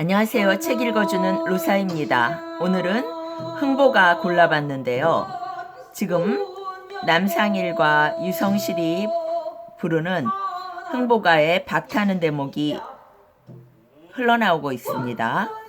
안녕하세요. 책 읽어주는 로사입니다. 오늘은 흥보가 골라봤는데요. 지금 남상일과 유성실이 부르는 흥보가의 박타는 대목이 흘러나오고 있습니다.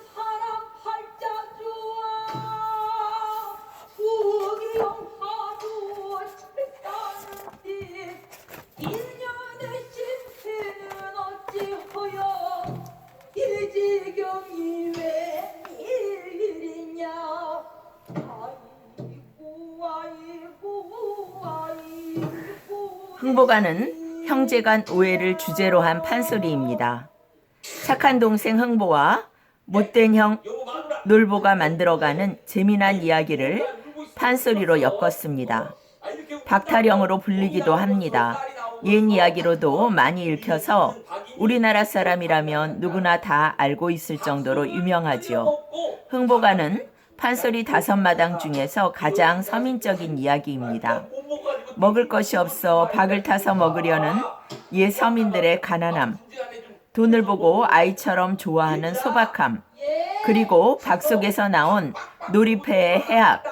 흥보가는 형제 간 오해를 주제로 한 판소리입니다. 착한 동생 흥보와 못된 형 놀보가 만들어가는 재미난 이야기를 판소리로 엮었습니다. 박타령으로 불리기도 합니다. 옛 이야기로도 많이 읽혀서 우리나라 사람이라면 누구나 다 알고 있을 정도로 유명하지요. 흥보가는 판소리 다섯 마당 중에서 가장 서민적인 이야기입니다. 먹을 것이 없어 박을 타서 먹으려는 옛 서민들의 가난함, 돈을 보고 아이처럼 좋아하는 소박함, 그리고 박 속에서 나온 놀이패의 해악,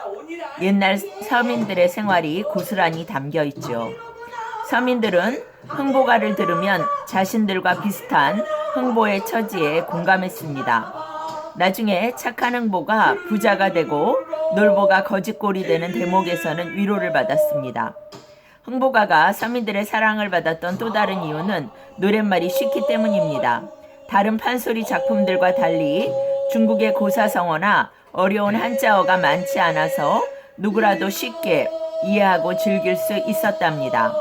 옛날 서민들의 생활이 고스란히 담겨 있죠. 서민들은 흥보가를 들으면 자신들과 비슷한 흥보의 처지에 공감했습니다. 나중에 착한 흥보가 부자가 되고 놀보가 거짓골이 되는 대목에서는 위로를 받았습니다. 흥보가가 서민들의 사랑을 받았던 또 다른 이유는 노랫말이 쉽기 때문입니다. 다른 판소리 작품들과 달리 중국의 고사성어나 어려운 한자어가 많지 않아서 누구라도 쉽게 이해하고 즐길 수 있었답니다.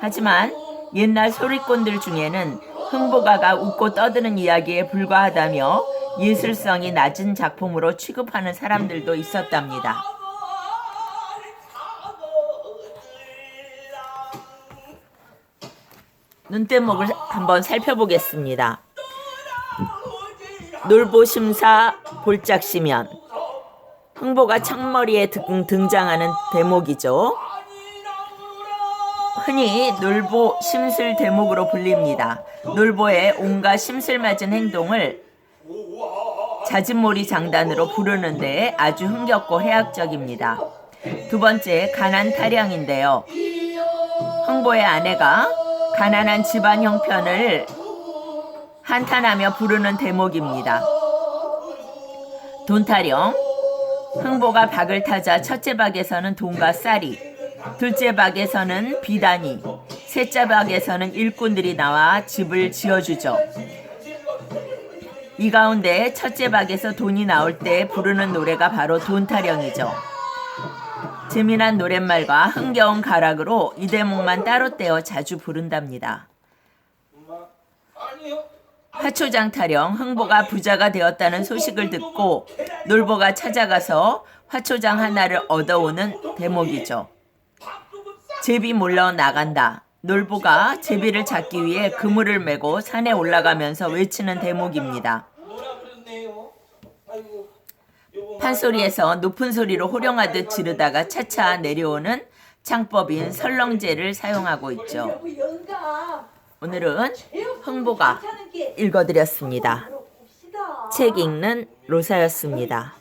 하지만 옛날 소리꾼들 중에는 흥보가가 웃고 떠드는 이야기에 불과하다며 예술성이 낮은 작품으로 취급하는 사람들도 있었답니다. 눈대목을 한번 살펴보겠습니다. 놀보심사 볼짝시면 흥보가 청머리에 등- 등장하는 대목이죠. 흔히 놀보 심술 대목으로 불립니다. 놀보의 온갖 심술 맞은 행동을 자진몰이 장단으로 부르는데 아주 흥겹고 해학적입니다. 두 번째 가난 타령인데요. 흥보의 아내가 가난한 집안 형편을 한탄하며 부르는 대목입니다. 돈타령 흥보가 박을 타자 첫째 박에서는 돈과 쌀이 둘째 박에서는 비단이 셋째 박에서는 일꾼들이 나와 집을 지어주죠. 이 가운데 첫째 박에서 돈이 나올 때 부르는 노래가 바로 돈타령이죠. 재미난 노랫말과 흥겨운 가락으로 이 대목만 따로 떼어 자주 부른답니다. 화초장 타령 흥보가 부자가 되었다는 소식을 듣고 놀보가 찾아가서 화초장 하나를 얻어오는 대목이죠. 제비 몰러 나간다. 놀보가 제비를 잡기 위해 그물을 메고 산에 올라가면서 외치는 대목입니다. 판소리에서 높은 소리로 호령하듯 지르다가 차차 내려오는 창법인 설렁제를 사용하고 있죠. 오늘은 흥보가 읽어드렸습니다. 책 읽는 로사였습니다.